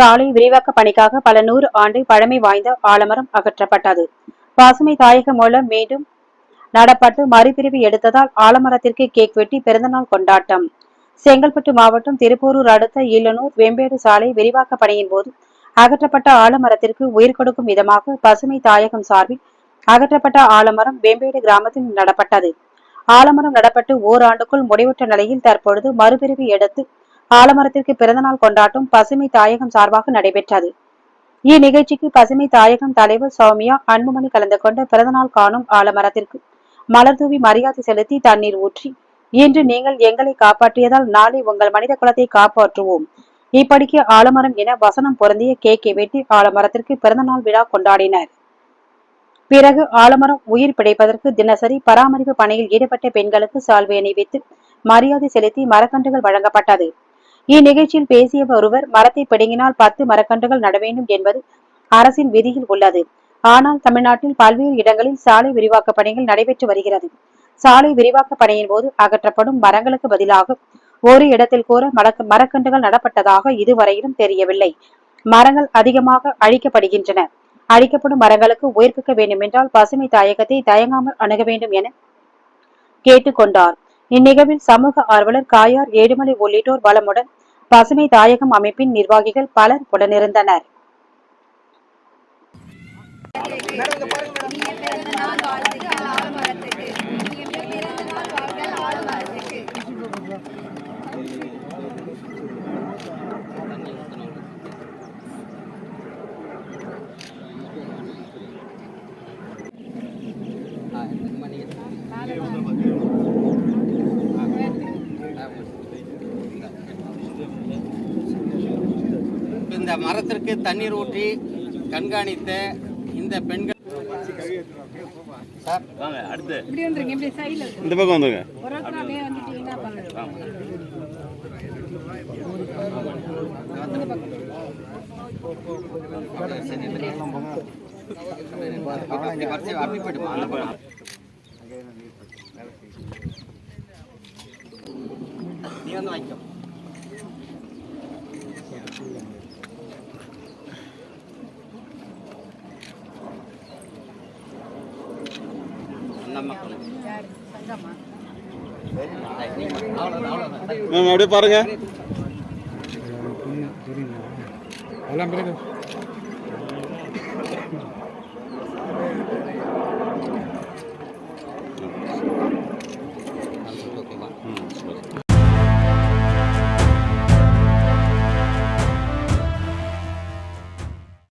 சாலை விரிவாக்க பணிக்காக பல நூறு ஆண்டு பழமை வாய்ந்த ஆலமரம் அகற்றப்பட்டது. பசுமை தாயகம் மூலம் மீண்டும் நடப்பட்டு மறுபிரிவு எடுத்ததால் ஆலமரத்திற்கு கேக் வெட்டி பிறந்தநாள் கொண்டாட்டம். செங்கல்பட்டு மாவட்டம் திருப்பூரூர் அடுத்த ஈலனூர் வெம்பேடு சாலை விரிவாக்க பணியின் போது அகற்றப்பட்ட ஆலமரத்திற்கு உயிர் கொடுக்கும் விதமாக பசுமை தாயகம் சார்பில் அகற்றப்பட்ட ஆலமரம் வெம்பேடு கிராமத்தில் நடப்பட்டது. ஆலமரம் நடப்பட்டு ஓராண்டுக்குள் முடிவுற்ற நிலையில் தற்பொழுது மறுபிரிவு எடுத்து ஆலமரத்திற்கு பிறந்தநாள் கொண்டாட்டம் பசுமை தாயகம் சார்பாக நடைபெற்றது. இந்நிகழ்ச்சிக்கு பசுமை தாயகம் தலைவர் சௌமியா அன்புமணி கலந்து கொண்ட பிறந்தநாள் காணும் ஆலமரத்திற்கு மலர் தூவி மரியாதை செலுத்தி தண்ணீர் ஊற்றி இன்று நீங்கள் எங்களை காப்பாற்றியதால் நாளை உங்கள் மனித குலத்தை காப்பாற்றுவோம். இப்படிக்கு ஆலமரம் என வசனம் பொருந்திய கேக்கை வெட்டி ஆலமரத்திற்கு பிறந்தநாள் விழா கொண்டாடினர். பிறகு ஆலமரம் உயிர் பிழைப்பதற்கு தினசரி பராமரிப்பு பணியில் ஈடுபட்ட பெண்களுக்கு சால்வை அணிவித்து மரியாதை செலுத்தி மரக்கன்றுகள் வழங்கப்பட்டது. இந்நிகழ்ச்சியில் பேசிய ஒருவர் மரத்தை பிடுங்கினால் பத்து மரக்கன்றுகள் நட வேண்டும் என்பது அரசின் விதியில் உள்ளது. ஆனால் தமிழ்நாட்டில் பல்வேறு இடங்களில் சாலை விரிவாக்க பணிகள் நடைபெற்று வருகிறது. சாலை விரிவாக்க பணியின் போது அகற்றப்படும் மரங்களுக்கு பதிலாக ஒரு இடத்தில் கூற மரக்க- மரக்கன்றுகள் நடப்பட்டதாக இதுவரையிலும் தெரியவில்லை. மரங்கள் அதிகமாக அழிக்கப்படுகின்றன. அழிக்கப்படும் மரங்களுக்கு உயிர்ப்பிக்க வேண்டுமென்றால் பசுமை தாயகத்தை தயங்காமல் அணுக வேண்டும் என கேட்டுக்கொண்டார். இந்நிகழ்வில் சமூக ஆர்வலர் காயார் ஏழுமலை உள்ளிட்டோர் வளமுடன் பசுமை தாயகம் அமைப்பின் நிர்வாகிகள் பலர் உடனிருந்தனர். இந்த மரத்திற்கு தண்ணீர் ஊற்றி கண்காணித்த இந்த பெண்கள் சார். வாங்க அடுத்து. இப்படி வந்துருங்க இப்படி சைடில் இந்த பக்கம் வந்துருங்க. ஒரு ஒருத்தர் அப்படியே வந்துட்டீங்கன்னா பண்ணுங்க அப்படி வரிசை அப்படி போயிடுமா அந்த பக்கம். நீ வந்து வாங்கிக்கோ. மேம் அப்படியே பாருங்க. எல்லாம் பிறகு.